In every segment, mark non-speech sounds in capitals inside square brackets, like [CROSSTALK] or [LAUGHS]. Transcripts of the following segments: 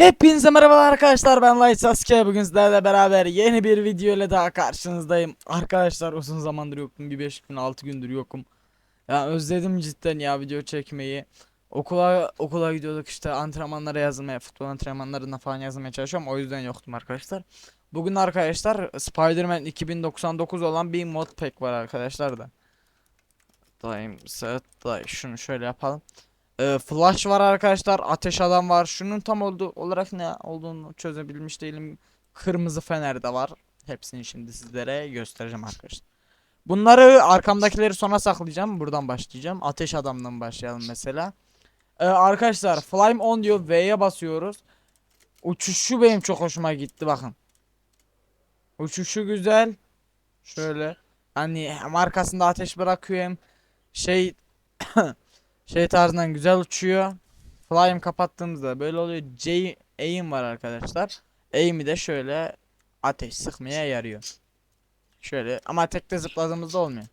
Hepinize merhabalar arkadaşlar ben Light Sasuke. Bugün sizlerle beraber yeni bir video ile daha karşınızdayım. Arkadaşlar uzun zamandır yoktum bir 5 gün 6 gündür yokum. Ya özledim cidden ya video çekmeyi. Okula okula gidiyorduk işte antrenmanlara yazmaya futbol antrenmanlarına falan yazmaya çalışıyorum o yüzden yoktum arkadaşlar. Bugün arkadaşlar Spider-Man 2099 olan bir mod pack var arkadaşlar da. Dayım set day şunu şöyle yapalım ee, Flash var arkadaşlar. Ateş adam var. Şunun tam olduğu olarak ne olduğunu çözebilmiş değilim. Kırmızı fener de var. Hepsini şimdi sizlere göstereceğim arkadaşlar. Bunları arkamdakileri sona saklayacağım. Buradan başlayacağım. Ateş adamdan başlayalım mesela. Ee, arkadaşlar Flame on diyor. V'ye basıyoruz. Uçuşu benim çok hoşuma gitti bakın. Uçuşu güzel. Şöyle. Hani hem arkasında ateş bırakıyor hem şey [COUGHS] [COUGHS] şey tarzından güzel uçuyor. Fly'ım kapattığımızda böyle oluyor. J aim var arkadaşlar. Aim'i de şöyle ateş sıkmaya yarıyor. Şöyle ama tekte zıpladığımızda olmuyor.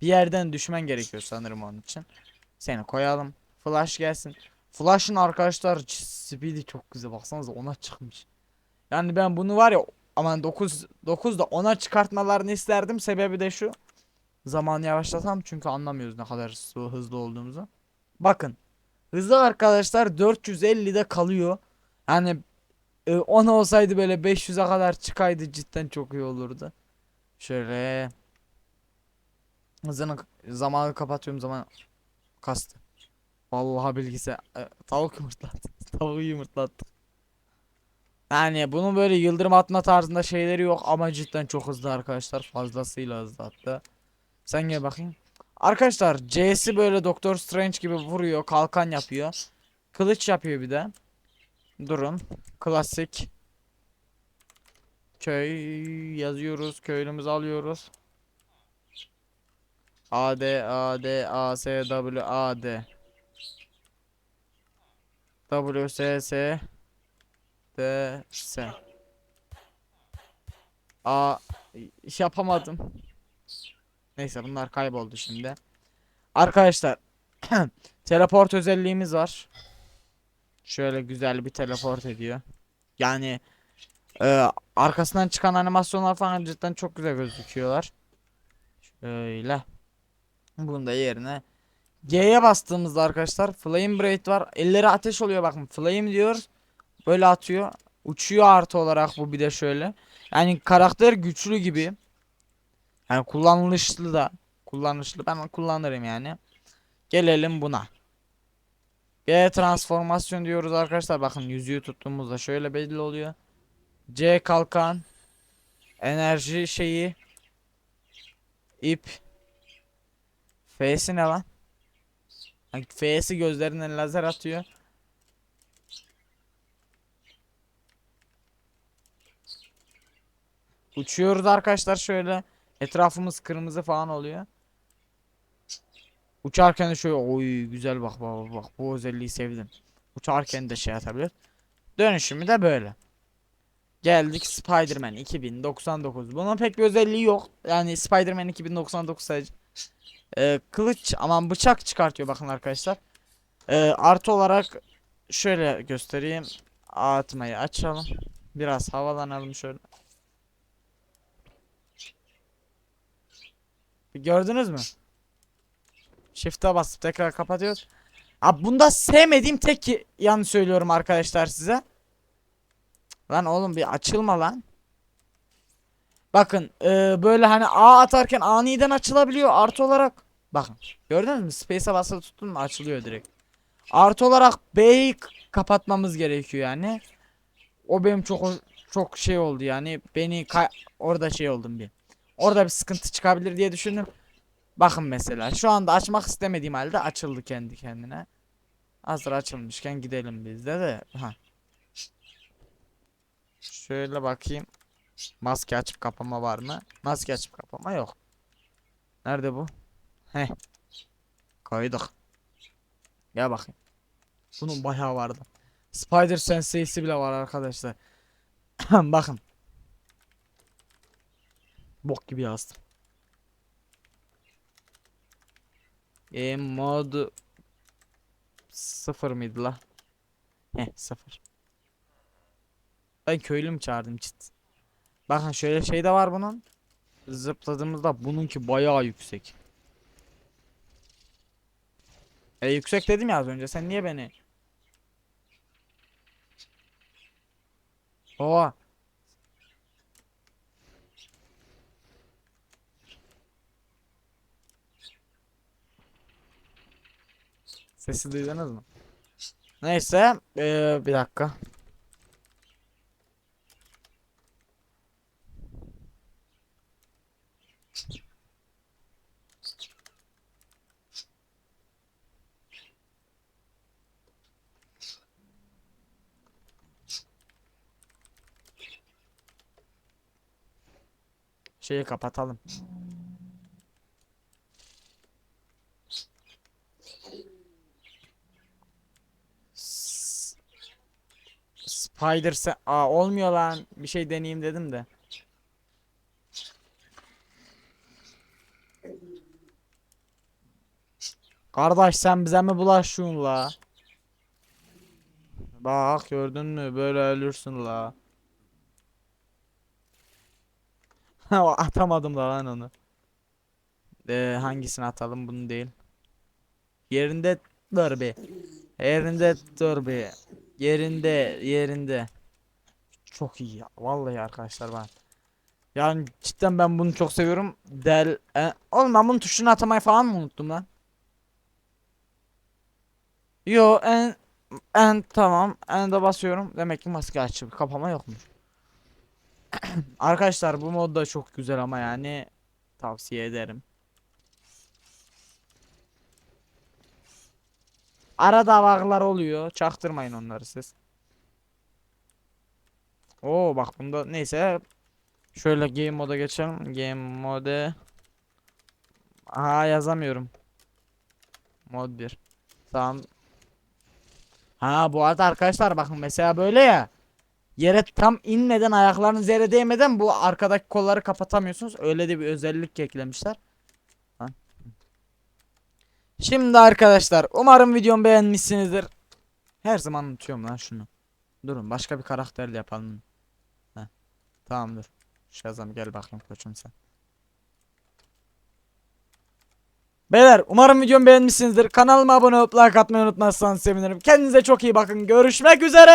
Bir yerden düşmen gerekiyor sanırım onun için. Seni koyalım. Flash gelsin. Flash'ın arkadaşlar speed'i çok güzel baksanıza ona çıkmış. Yani ben bunu var ya aman 9 9 da ona çıkartmalarını isterdim. Sebebi de şu. Zamanı yavaşlatam çünkü anlamıyoruz ne kadar hızlı, olduğumuzu. Bakın. Hızlı arkadaşlar 450'de kalıyor. Yani e, 10 olsaydı böyle 500'e kadar çıkaydı cidden çok iyi olurdu. Şöyle hızını zamanı kapatıyorum zaman kastı. Vallahi bilgisayar e, tavuk yumurtlattı. [LAUGHS] Tavuğu yumurtlattı. Yani bunun böyle yıldırım atma tarzında şeyleri yok ama cidden çok hızlı arkadaşlar. Fazlasıyla hızlı hatta. Sen gel bakayım. Arkadaşlar C'si böyle Doktor Strange gibi vuruyor, kalkan yapıyor. Kılıç yapıyor bir de. Durun. Klasik. Köy yazıyoruz. Köylümüzü alıyoruz. A D A D A S W A D W S S D S A yapamadım. Neyse bunlar kayboldu şimdi. Arkadaşlar [CLEARS THROAT] teleport özelliğimiz var. Şöyle güzel bir teleport ediyor. Yani e, arkasından çıkan animasyonlar falan cidden çok güzel gözüküyorlar. Şöyle. Bunu da yerine G'ye bastığımızda arkadaşlar Flame Braid var. Elleri ateş oluyor bakın. Flame diyor. Böyle atıyor. Uçuyor artı olarak bu bir de şöyle. Yani karakter güçlü gibi. Yani kullanışlı da. Kullanışlı. Ben kullanırım yani. Gelelim buna. G transformasyon diyoruz arkadaşlar. Bakın yüzüğü tuttuğumuzda şöyle belli oluyor. C kalkan. Enerji şeyi. ip. F'si ne lan? F'si gözlerinden lazer atıyor. Uçuyoruz arkadaşlar şöyle. Etrafımız kırmızı falan oluyor. Uçarken de şöyle oy güzel bak bak bak bu özelliği sevdim. Uçarken de şey atabilir. Dönüşümü de böyle. Geldik Spider-Man 2099. Bunun pek bir özelliği yok. Yani Spider-Man 2099 sadece. Ee, kılıç aman bıçak çıkartıyor bakın arkadaşlar. Ee, artı olarak şöyle göstereyim. Atmayı açalım. Biraz havalanalım şöyle. Gördünüz mü? Shift'e basıp tekrar kapatıyoruz. Abi bunda sevmediğim tek ki- yanı söylüyorum arkadaşlar size. Lan oğlum bir açılma lan. Bakın e, böyle hani A atarken aniden açılabiliyor artı olarak. Bakın gördünüz mü? Space'e basılı tuttun mu açılıyor direkt. Artı olarak B'yi kapatmamız gerekiyor yani. O benim çok çok şey oldu yani. Beni orada şey oldum bir. Orada bir sıkıntı çıkabilir diye düşündüm. Bakın mesela şu anda açmak istemediğim halde açıldı kendi kendine. Hazır açılmışken gidelim biz de de. Ha. Şöyle bakayım. Maske açıp kapama var mı? Maske açıp kapama yok. Nerede bu? Heh. Koyduk. Gel bakayım. Bunun bayağı vardı. Spider Sensei'si bile var arkadaşlar. [CLEARS THROAT] Bakın. Bok gibi yazdım. E mod sıfır mıydı la? Heh sıfır. Ben köylü mü çağırdım çit. Bakın şöyle şey de var bunun. Zıpladığımızda bununki bayağı yüksek. E yüksek dedim ya az önce. Sen niye beni? Oha. Sesi duydunuz mu? Neyse, eee, bir dakika. Şeyi kapatalım. Sen Aa olmuyor lan. Bir şey deneyeyim dedim de. Kardeş sen bize mi bulaşıyorsun la? Bak gördün mü böyle ölürsün la. [LAUGHS] Atamadım da lan onu. Ee, hangisini atalım bunu değil. Yerinde dur bir. Yerinde dur bir. Yerinde yerinde. Çok iyi ya. Vallahi arkadaşlar ben. Yani cidden ben bunu çok seviyorum. Del. E, oğlum ben bunun tuşunu atamayı falan mı unuttum lan? Yo en en tamam. En de basıyorum. Demek ki maske açık. Kapama yokmuş. [CLEARS THROAT] Arkadaşlar bu mod da çok güzel ama yani tavsiye ederim. Arada bug'lar oluyor. Çaktırmayın onları siz. Oo bak bunda neyse. Şöyle game moda geçelim. Game mode. Aha yazamıyorum. Mod 1. Tamam. Ha bu arada arkadaşlar bakın mesela böyle ya. Yere tam inmeden ayaklarınız yere değmeden bu arkadaki kolları kapatamıyorsunuz. Öyle de bir özellik eklemişler. Şimdi arkadaşlar umarım videomu beğenmişsinizdir. Her zaman unutuyorum lan şunu. Durun başka bir karakterle yapalım. Heh. Tamam. Şazam gel bakayım koçum sen. Beyler umarım videomu beğenmişsinizdir. Kanalıma abone olup like atmayı unutmazsanız sevinirim. Kendinize çok iyi bakın. Görüşmek üzere.